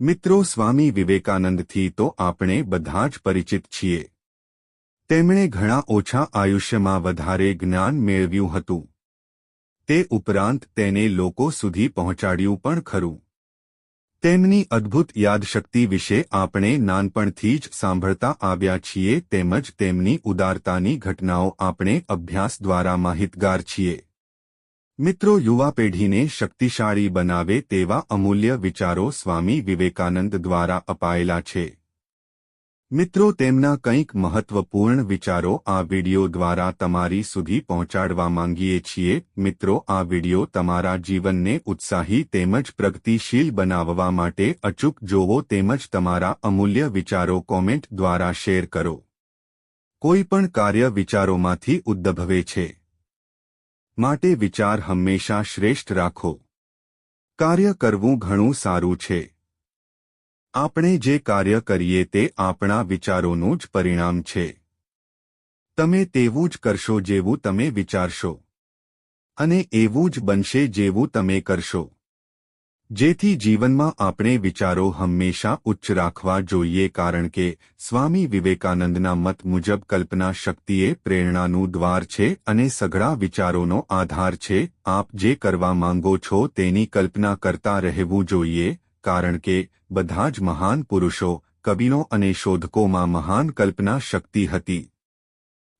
મિત્રો, સ્વામી વિવેકાનંદથી તો આપણે બધા જ પરિચિત છીએ. તેમણે ઘણા ઓછા આયુષ્યમાં વધારે જ્ઞાન મેળવ્યું હતું. તે ઉપરાંત તેને લોકો સુધી પહોંચાડ્યું પણ ખરું. તેમની અદ્ભુત યાદશક્તિ વિશે આપણે નાનપણથી જ સાંભળતા આવ્યા છીએ, તેમજ તેમની ઉદારતાની ઘટનાઓ આપણે અભ્યાસ દ્વારા માહિતગાર છીએ. મિત્રો, યુવા પેઢીને શક્તિશાળી બનાવે તેવા અમૂલ્ય વિચારો સ્વામી વિવેકાનંદ દ્વારા અપાયેલા છે. મિત્રો, તેમના કંઈક મહત્વપૂર્ણ વિચારો આ વિડિયો દ્વારા તમારી સુધી પહોંચાડવા માંગીએ છીએ. મિત્રો, આ વિડિયો તમારા જીવનને ઉત્સાહી તેમજ પ્રગતિશીલ બનાવવા માટે અચૂક જોવો તેમજ તમારા અમૂલ્ય વિચારો કોમેન્ટ દ્વારા શેર કરો. કોઈપણ કાર્ય વિચારોમાંથી ઉદ્ભવે છે. માટે વિચાર હંમેશા શ્રેષ્ઠ રાખો. કાર્ય કરવું ઘણું સારું છે. આપણે જે કાર્ય કરીએ તે આપણા વિચારોનું જ પરિણામ છે. તમે તેવું જ કરશો જેવું તમે વિચારશો. અને એવું જ બનશે જેવું તમે કરશો. જેથી જીવનમાં આપણે વિચારો હંમેશા ઉચ્ચ રાખવા જોઈએ કારણ કે સ્વામી વિવેકાનંદના મત મુજબ કલ્પના શક્તિએ પ્રેરણાનું દ્વાર છે અને સઘળા વિચારોનો આધાર છે. આપ જે કરવા માંગો છો તેની કલ્પના કરતા રહેવું જોઈએ, કારણ કે બધા જ મહાન પુરુષો કવિનો અને શોધકોમાં મહાન કલ્પના શક્તિ હતી.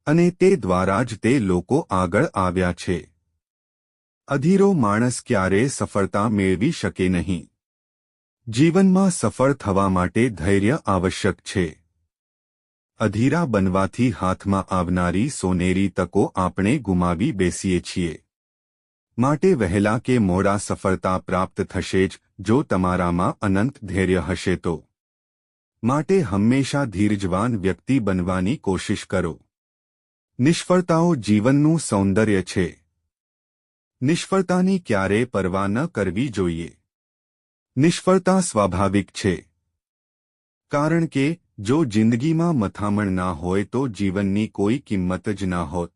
અને તે દ્વારા જ તે લોકો આગળ આવ્યા છે. અધીરો માણસ ક્યારેય સફળતા મેળવી શકે નહીં. જીવનમાં સફળ થવા માટે ધૈર્ય આવશ્યક છે. અધીરા બનવાથી હાથમાં આવનારી સોનેરી તકો આપણે ગુમાવી બેસીએ છીએ. માટે વહેલા કે મોડા સફળતા પ્રાપ્ત થશે જ, જો તમારામાં અનંત ધૈર્ય હશે તો. માટે હંમેશા ધીરજવાન વ્યક્તિ બનવાની કોશિશ કરો. નિષ્ફળતાઓ જીવનનું સૌંદર્ય છે. નિષ્ફળતાની ક્યારે પરવા ન કરવી જોઈએ? નિષ્ફળતા સ્વાભાવિક છે. કારણ કે, જો જિંદગીમાં મથામણ ના હોય તો જીવનની કોઈ કિંમત જ ના હોત.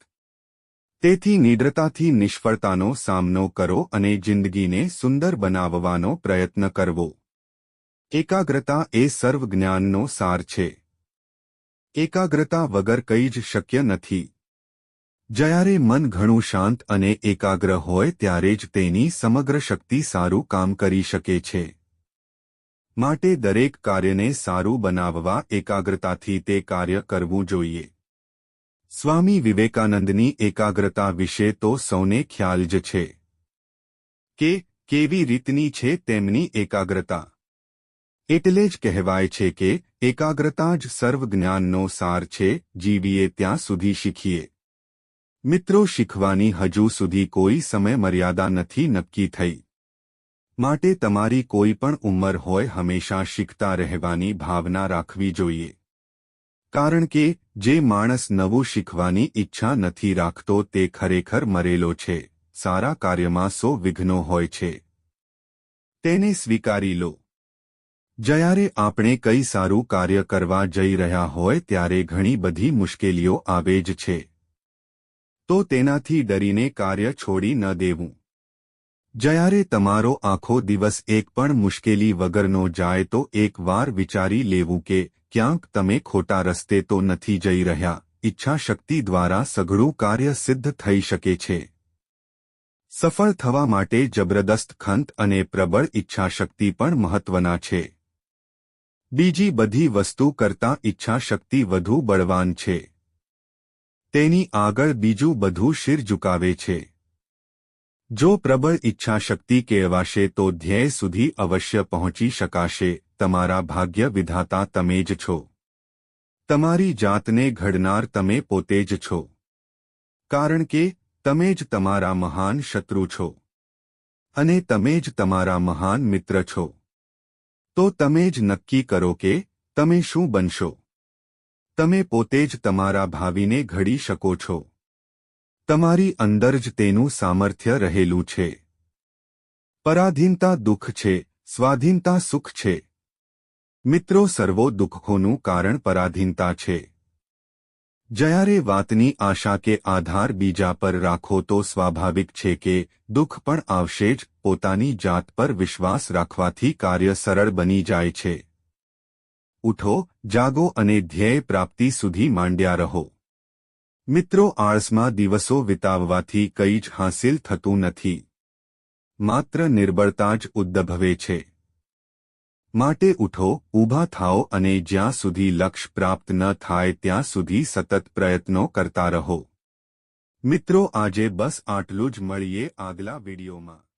તેથી નિદ્રતાથી નિષ્ફળતાનો સામનો કરો અને જિંદગીને સુંદર બનાવવાનો પ્રયત્ન કરવો. એકાગ્રતા એ સર્વ જ્ઞાનનો સાર છે. એકાગ્રતા વગર કંઈ જ શક્ય નથી. જ્યારે મન ઘણું શાંત અને એકાગ્ર હોય ત્યારે જ તેની સમગ્ર શક્તિ સારું કામ કરી શકે છે. માટે દરેક કાર્યને સારું બનાવવા, એકાગ્રતાથી તે કાર્ય કરવું જોઈએ. સ્વામી વિવેકાનંદની એકાગ્રતા વિશે તો સૌને ખ્યાલ જ છે. કે કેવી રીતની છે તેમની એકાગ્રતા? એટલે જ કહેવાય છે કે એકાગ્રતા જ સર્વ જ્ઞાનનો સાર છે, જીવીએ ત્યાં સુધી શીખીએ. મિત્રો શીખવાની હજુ સુધી કોઈ સમય મર્યાદા નથી નક્કી થઈ. માટે તમારી કોઈ પણ ઉંમર હોય હંમેશા શીખતા રહેવાની ભાવના રાખવી જોઈએ. કારણ કે, જે માણસ નવું શીખવાની ઈચ્છા નથી રાખતો તે ખરેખર મરેલો છે, સારા કાર્યમાં સો વિઘ્નો હોય છે. તેને સ્વીકારી લો. જ્યારે આપણે કઈ સારું કાર્ય કરવા જઈ રહ્યા હોય ત્યારે ઘણી બધી મુશ્કેલીઓ આવે જ છે. તો તેનાથી ડરીને કાર્ય છોડી ન દેવું. જ્યારે તમારો આખો દિવસ એક પણ મુશ્કેલી વગરનો જાય તો એકવાર વિચારી લેવું કે ક્યાંક તમે ખોટા રસ્તે તો નથી જઈ રહ્યા ઈચ્છાશક્તિ દ્વારા સઘળું કાર્ય સિદ્ધ થઈ શકે છે. સફળ થવા માટે જબરદસ્ત ખંત અને પ્રબળ ઈચ્છાશક્તિ પણ મહત્વના છે. બીજી બધી વસ્તુ કરતાં ઈચ્છાશક્તિ વધુ બળવાન છે. તેની આગળ બીજું બધું શિર ઝુકાવે છે. જો પ્રબળ ઈચ્છાશક્તિ કેળવાશે તો ધ્યેય સુધી અવશ્ય પહોંચી શકાશે, તમારા ભાગ્ય વિધાતા તમે જ છો. તમારી જાતને ઘડનાર તમે પોતે જ છો. કારણ કે, તમે જ તમારા મહાન શત્રુ છો. અને તમે જ તમારા મહાન મિત્ર છો. તો તમે જ નક્કી કરો કે, તમે શું બનશો. તમે પોતે જ તમારા ભાવિને ઘડી શકો છો. તમારી અંદર જ તેનું સામર્થ્ય રહેલું છે. પરાધીનતા દુઃખ છે, સ્વાધીનતા સુખ છે. મિત્રો, સર્વો દુઃખોનું કારણ પરાધીનતા છે. જ્યારે વાતની આશા કે આધાર બીજા પર રાખો તો સ્વાભાવિક છે કે દુઃખ પણ આવશે જ, પોતાની જાત પર વિશ્વાસ રાખવાથી કાર્ય સરળ બની જાય છે. ઉઠો, જાગો અને ધ્યેય પ્રાપ્તિ સુધી માંડ્યા રહો. મિત્રો, આળસમાં દિવસો વિતાવવાથી કંઈ જ હાંસિલ થતું નથી. માત્ર નિર્બળતા જ ઉદ્દભવે છે. માટે ઉઠો, ઊભા થાઓ અને જ્યાં સુધી લક્ષ્ય પ્રાપ્ત ન થાય ત્યાં સુધી સતત પ્રયત્નો કરતા રહો. મિત્રો, આજે બસ આટલું જ. મળીએ આગલા વિડીયોમાં.